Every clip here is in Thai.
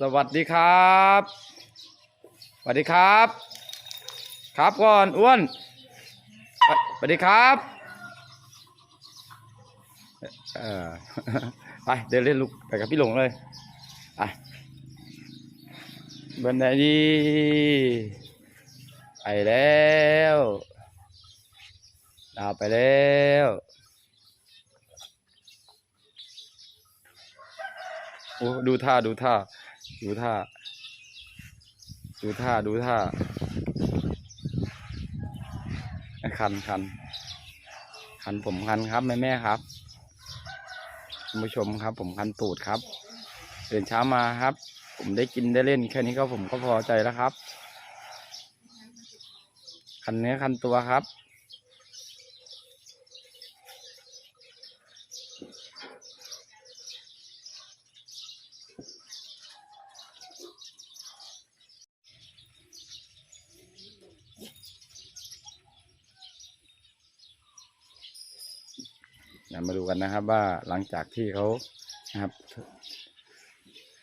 สวัสดีครับ สวัสดีครับ ครับก่อนอ้วนสวสวัสดีครับเออไปเดินเล่นลูกไปกับพี่หลงเลยไปบันไดดีไปแล้วดาวไปแล้วโอ้ดูท่าดูท่า ดูท่า ดูท่า ดูท่า คันคัน คันผมคันครับ แม่แม่ครับคุณผู้ชมครับ ผมคันตูดครับตื่นเช้ามาครับ ผมได้กินได้เล่น แค่นี้ก็ผมก็พอใจแล้วครับ คันเนื้อคันตัวครับ มาดูกันนะครับ ว่าหลังจากที่เขานะครับ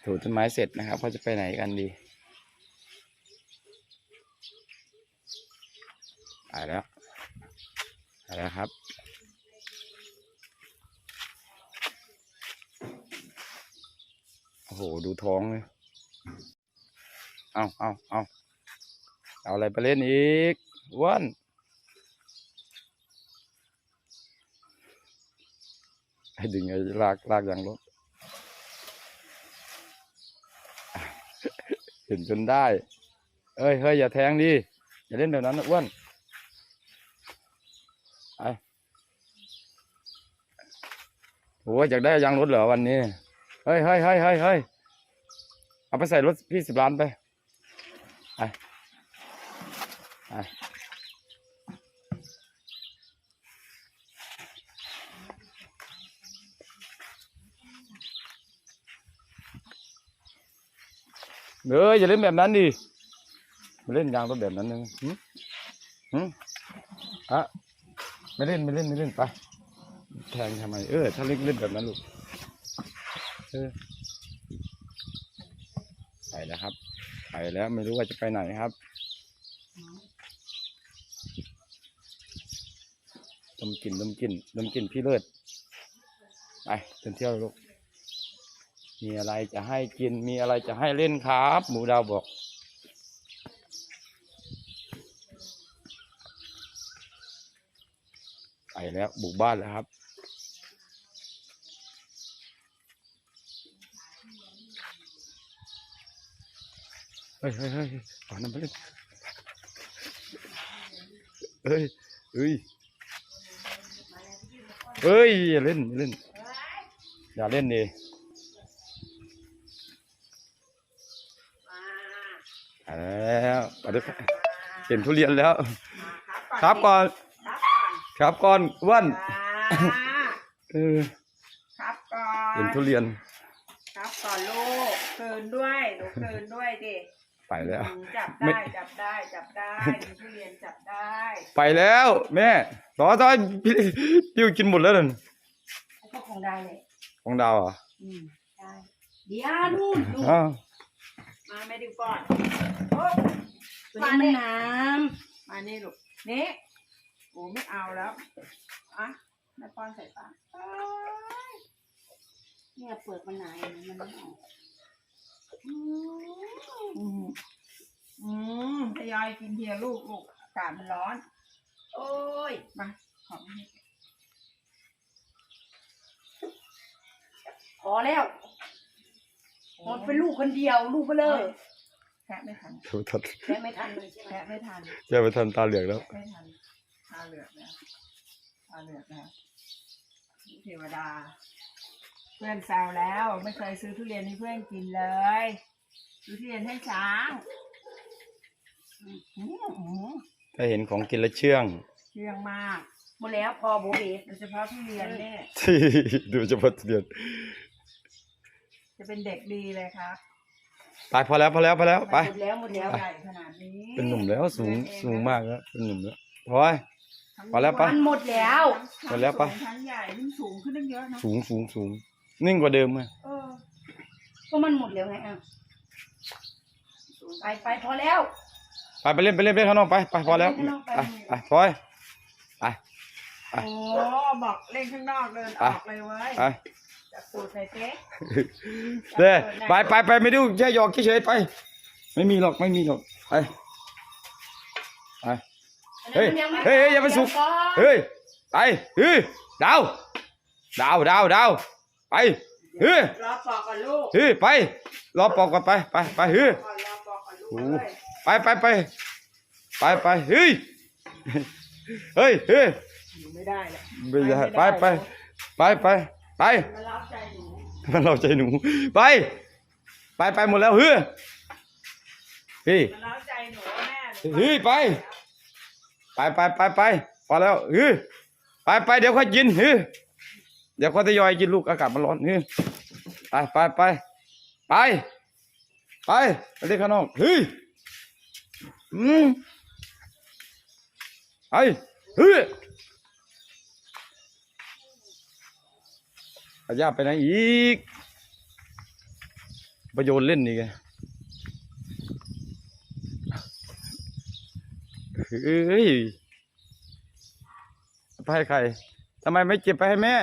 ถูต้นไม้เสร็จนะครับเขาจะไปไหนกันดีไปแล้วไปแล้วครับโอ้โหดูท้องเลยเอาเอาเอาเอาอะไรไปเล่นอีกอ้วน ให้ดึงไอ้ลากลากยางรถเห็นจนได้ เอ้ยเฮ้ยอย่าแทงดิอย่าเล่นแบบนั้นนะอ้วนไอโอ้ยอยากได้ยางรถเหรอวันนี้ เฮ้ยเฮ้ยเฮ้ยเฮ้ยเอาไปใส่รถพี่สิบล้านไปไป เอออย่าเล่นแบบนั้นดิมาเล่นยางรถแบบนั้นนึงหึหึอะไม่เล่นไม่เล่นไม่เล่นไป แทงทำไม เออ ถ้าเล่นเล่นแบบนั้นลูกเออไปแล้วครับ ไปแล้วไม่รู้ว่าจะไปไหนครับดมกลิ่นดมกลิ่นดมกลิ่นพี่เลิศไปเดินเที่ยวลูก มีอะไรจะให้กิน มีอะไรจะให้เล่นครับ หมูดาวบอก ไปแล้วบุกบ้านแล้วครับเฮ้ยเฮ้ยเฮ้ยเอาน้ำไปเล่นเฮ้ยเฮ้ยเฮ้ยอย่าเล่นอย่าเล่นอย่าเล่นดิ ไป แล้วไปด้วยกันเห็นทุเรียนแล้ว ครับก่อน ครับก่อนอ้วนจ้าเออครับก่อนเห็นทุเรียน ครับก่อนลูกคืนด้วยหนูคืนด้วยดิไปแล้วอืมจับไม่ได้จับได้จับได้มีทุเรียนจับได้ ไปแล้ว แม่ต่อต่อพี่พี่กินหมดแล้วนั่นก็คงได้เลยของดาวเหรอะอืมได้เดี๋ยวนู่นดูอ้าว มาไม่ดูก่อนโอ๊ยวันนี้มันน้มานี่ลูกนี่โอ้ไม่เอาแล้วอะแม่ป้อนใส่ปากเอ้ยำเนี่ยเปิดมันหนายมันไม่ออกอืมอืมทยอยกินเทียลูกลูกอากาศมันร้อน โอ้ย มาของนี่พอแล้ว หมดเป็นลูกคนเดียว ลูกไปเลยแคะไม่ทันโทษทันแค่ไม่ทันเลยใช่ไหมแคะไม่ทันแกไปทันตาเหลือกแล้วไม่ทันตาเหลือกแล้วตาเหลือกแล้วเทวดา เพื่อนแซวแล้วไม่เคยซื้อทุเรียนให้เพื่อนกินเลยซื้อทุเรียนให้ช้างอื้อหือถ้าเห็นของกินแล้วเชื่อง เชื่องมากหมดแล้วพอโบเบโดยเฉพาะทุเรียนเนี่ย ที่ดูเฉพาะทุเรียน จะเป็นเด็กดีเลยครับไปพอแล้วพอแล้วพอแล้วไป หมดแล้วหมดแล้วใหญ่ขนาดนี้เป็นหนุ่มแล้วสูงเดินเอสูงนะมากแล้วเป็นหนุ่มแล้วพอยพอแล้วปะ มันหมดแล้วทั้งหมดแล้วปะสูงทั้งใหญ่ยิ่งสูงขึ้นตั้งเยอะนะสูงสูงสูงนิ่งกว่าเดิมไหมเออก็มันหมดแล้วไงอะไปไปพอแล้ว ไปไปเล่นไปเล่นไปเล่นข้างนอกไปไปพอแล้วไปเล่นข้างนอกไปไปไปพลอยไป โอ้บอกเล่นข้างนอกเดินออกเลยเว้ย ไป จับสูตรใส่เจ๊เด้ไปไปไปไม่ดูแค่หยอกเฉยๆไป ไม่มีหรอกไม่มีหรอกไปไปเฮ้ยมันงม่เฮ้ยเฮ้ยอย่าไปสุกเดี๋วก่อนเฮ้ยไปเฮ้ยดาวดาวดาวดาวไปเฮ้ยรอปอกก่อนลูกเฮ้ยไปรอปอกก่อนไปไปไปเฮ้ยก่อนรอปอกก่อนลูกโอ้เลยไปไปไปไปไปเฮ้ยเฮ้ยเฮ้ยอยู่ไม่ได้เลยไม่ได้ไปไปไปไป ไปมันรับใจหนูมันเราใจหนู ไป ไปไปหมดแล้วเฮ้ยเฮ้ยมันรับใจหนูแม่หนูเฮ้ยไป ไปไปไปไปพอแล้วเฮ้ยไปไปเดี๋ยวค่อยกินเฮ้ยเดี๋ยวค่อยทยอยกินลูกอากาศมันร้อนเฮ้ยไปไปไปไปไปไปเล่นข้างนอกเฮ้ยอืมไปเฮ้ย อาญาไปไหนอีก ประโยชน์เล่นนี่ไงเฮ้ยไปให้ใครทำไมไม่เก็บไปให้แม่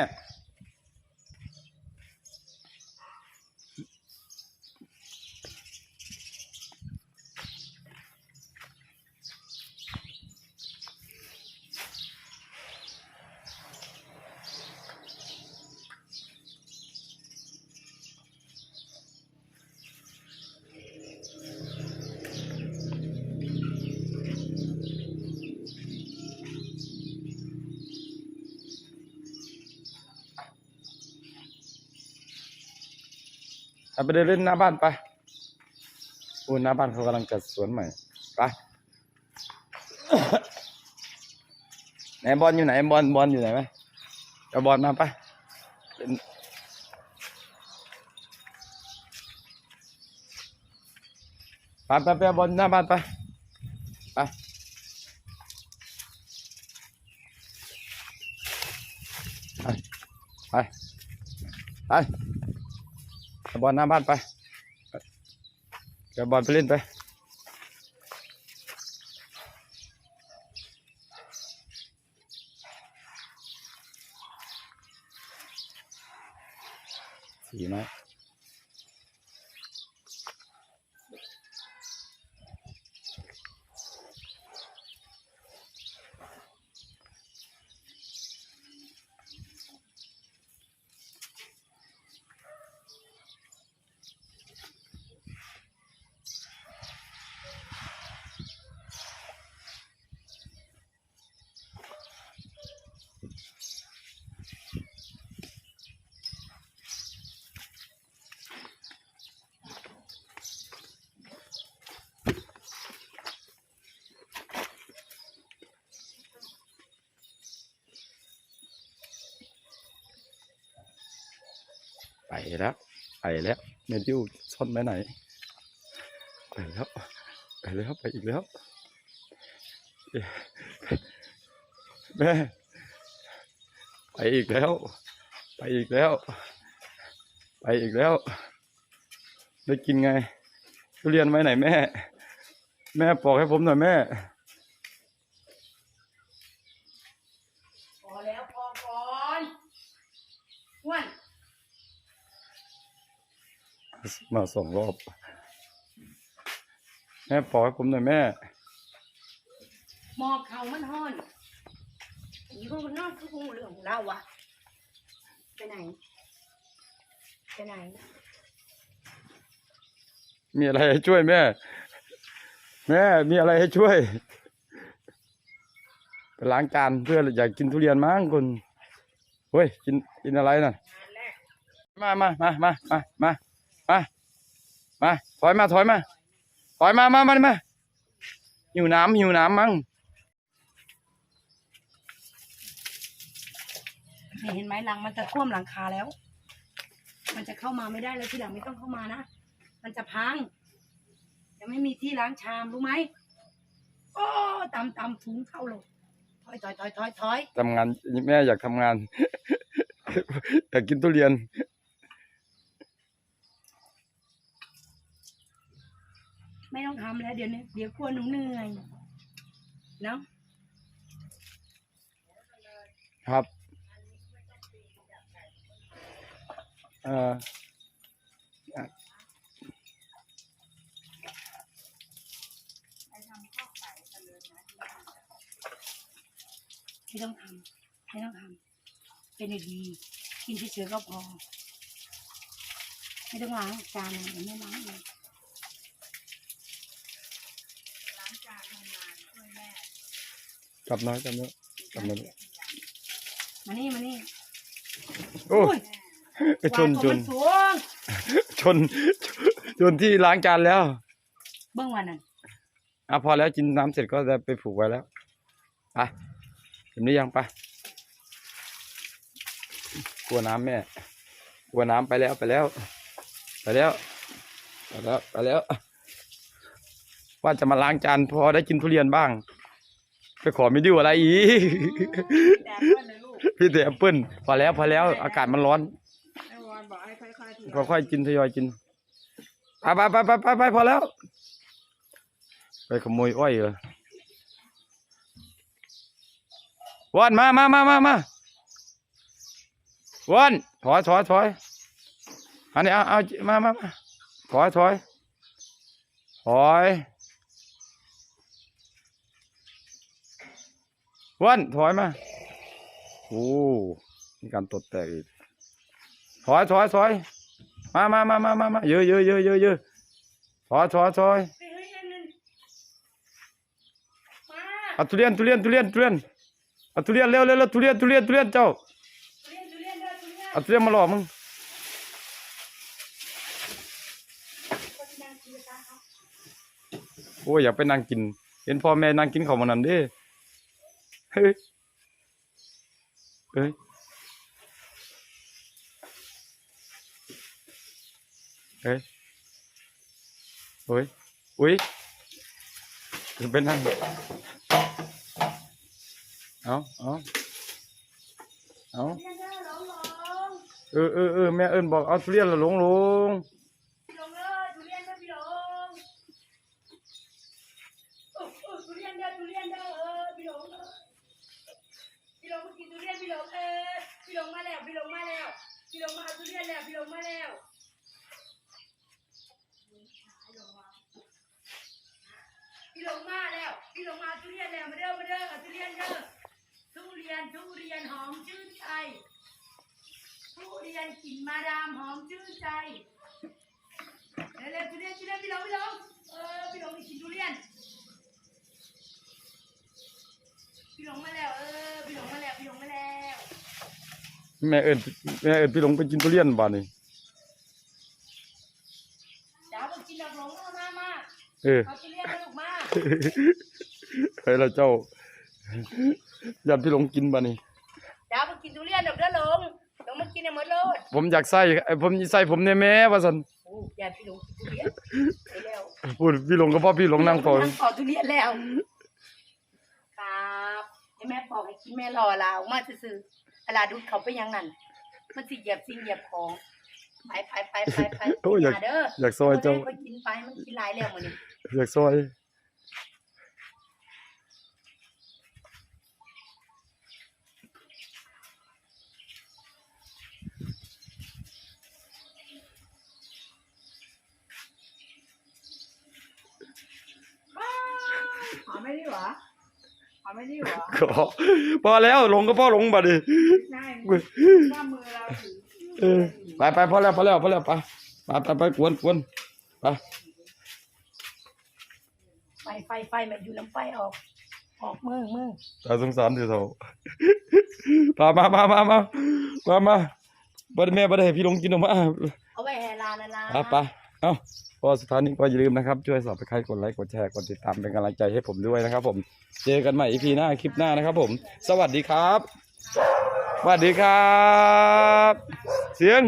เอาไปเดินเล่นหน้าบ้านไปโอ้หน้าบ้านเขากำลังจัดสวนใหม่ ไป ไหนบอลอยู่ไหนบอลบอลอยู่ไหนไหมเอาบอลมาไปเล่นไปไปไปบอลหน้าบ้านไป ไปไปไปไป บอลหน้าบ้านไปเดี๋ยวบอลไปเล่นไปสีไหม แล้วไปแล้วเมดิวซ่อนไปไหน ไปแล้ว ไปแล้วไปอีกแล้วเอ๊ะแม่ ไปอีกแล้ว ไปอีกแล้ว ไปอีกแล้ว ได้กินไงทุเรียนไว้ไหนแม่ แม่ปอกให้ผมหน่อยแม่ พอแล้วพอก่อนอ้วน มาสองรอบ แม่ปอกให้ผมหน่อยแม่ หมอบเขามันห่อนอีพวกมันนอนคือคงเรื่องของเราอะไปไหน ไปไหน มีอะไรให้ช่วยแม่ แม่ มีอะไรให้ช่วย ไปล้างจานเพื่ออยากกินทุเรียนมั้งคุณเฮ้ย กินกินอะไรน่ะงานแรกมามามามามามา มา มา ถอยมา ถอยมา ถอยมา มามามาหิวน้ำหิวน้ำมั้ง นี่เห็นไหมหลังมันจะท่วมหลังคาแล้ว มันจะเข้ามาไม่ได้แล้วที่หลังไม่ต้องเข้ามานะ มันจะพัง ยังไม่มีที่ล้างชามรู้ไหม โอ้ตำตำถุงเข้าลงถอยถอยถอยถอยถอยทำงานแม่อยากทำงาน อยากกินทุเรียน ไม่ต้องทำแล้ว เดี๋ยวนี้เดี๋ยวกลัวหนูเหนื่อยเนาะครับ เอ่อไม่ต้องทำไม่ต้องทำเป็นเด็กดีกินเฉยๆก็พอ ไม่ต้องล้างจานเลยเดี๋ยวไม่ล้างเอง ล้างจานทำงานช่วยแม่ กลับน้อยกลับน้อยกลับน้อยมานี่มานี่โอ้ยชนวางชตัวนมันสูงชนชนที่ล้างจานแล้ว เบื้องวันนั้นอะพอแล้วกินน้ำเสร็จก็จะไปผูกไว้แล้วไปเห็นหรือยังไปกลัวน้ำแม่กลัวน้ำไปแล้วไปแล้ว ไปแล้วไปแล้วไปแล้ว ว่าจะมาล้างจานพอได้กินทุเรียนบ้าง ไปขอไม่ดิวอะไรอีกแต่เพื่อนเลยลูกพี่แต่แอปเปิ้ลพอแล้วพอแล้ว อากาศมันร้อนแม่วอนบอกให้ค่อยๆทีก็ค่อยกินทยอยกินไปไปไปไปไปไปพอแล้ว ไปขโมยอ้อยเหรอวันมามามามามาวันถอยถอยถอยอันนี้เอาเอามามามาถอยถอยถอย วันถอยมา โอ้มีการตดแตกอีก ถอยถอยถอยมามามามามามาเยอะเยอะเยอะเยอะเยอะถอยถอยถอยเอันนั้นมาเอาทุเรียนทุเรียนทุเรียนทุเรียนเอาทุเรียนเร็วเร็วเร็วทุเรียนทุเรียนทุเรียนเจ้าเรียนทุเรียนเด้อทุเรียนเอาทุเรียนมาหล่อมึงโอ้ยอยากไปนั่งกิน เห็นพ่อแม่นั่งกินข้าวมันนั่นด้ เฮ้ยเฮ้ยเฮ้ยโอ้ยอุ้ยจะไปนั่งเอาเอาเอาเอหลงหลงเออเออเออแม่เอิญบอกเอาเรียนละหลงหลง พี่หลงเด้อทุเรียนเด้อพี่หลงเออเออทุเรียนเด้อทุเรียนเด้อเออพี่หลงเด้อพี่หลงมากินทุเรียนพี่หลงเออพี่หลงมาแล้วพี่หลงมาแล้วพี่หลงมาเอาทุเรียน แล้วพี่หลงมาแล้วพี่หลงมาแล้ว พี่หลงมาทุเรียนแล้วมาเด้อมาเด้อเอาทุเรียนเด้อทุเรียนทุเรียนหอมชื่นใจทุเรียนกลิ่นมาดามหอมชื่นใจเร็วๆทุเรียนทุเรียนพี่หลงพี่หลงเออพี่หลงไปกินทุเรียนพี่หลงมาแล้วเออพี่หลงมาแล้วพี่หลงมาแล้ว แม่เอิญแม่เอิญพี่หลงไปกินทุเรียนบ้านนี่เดี๋ยวผมกินดอกหลงเอามามาเออเอาทุเรียนมาลูกมาใครละเจ้ายันพี่หลงกินบ้านนี่เดี๋ยวผมกินทุเรียนดอกเด้อหลงหลงมากินให้หมดเลยผมอยากใส่ไอ้ผมใส่ผมในแม่ว่าสันโอ้ยายพี่หลงกินทุเรียนไปแล้วพูดพี่หลงก็พ่อพี่หลงนั่งต่อนั่งปอกทุเรียนแล้วครับให้แม่ปอกให้กินแม่รอลาวมาซื่อๆ เวลาดูดเขาไปยังนั่นมันสิเหยียบสิ่งเหยียบของไปไปไปไปไปโอ้ยอยาก มาเด้ออยากซอยเจ้า ไปกินไปมันกินหลายแล้วมื้อนี้อยากซอยหอมไม่ดีหวะหอ มไม่ดีหวะขอพอแล้วหลงก็พ่อหลงบ้านนี่ใช่เว้ยว่ามือเราถือเออไปไปพอแล้วพอแล้วพอแล้วไปไปไปไปกวนกวนไปไฟไฟไฟมันอยู่น้ำไฟออก ออกมือมือตาสงสารเถอะเถอะพามามามามามามาบ่ได้แม่บ่ได้ให้พี่หลงกินออกมาเอาไว้แห่ลานาลาไปไป เอ้าพอสุดท้ายนี้ก็อย่าลืมนะครับ ช่วยสอบไปใครกดไลค์กดแชร์กดติดตามเป็นกำลังใจให้ผมด้วยนะครับ ผมเจอกันใหม่อีพีหน้าคลิปหน้านะครับ ผม สวัสดีครับสวัสดีครับ เสียง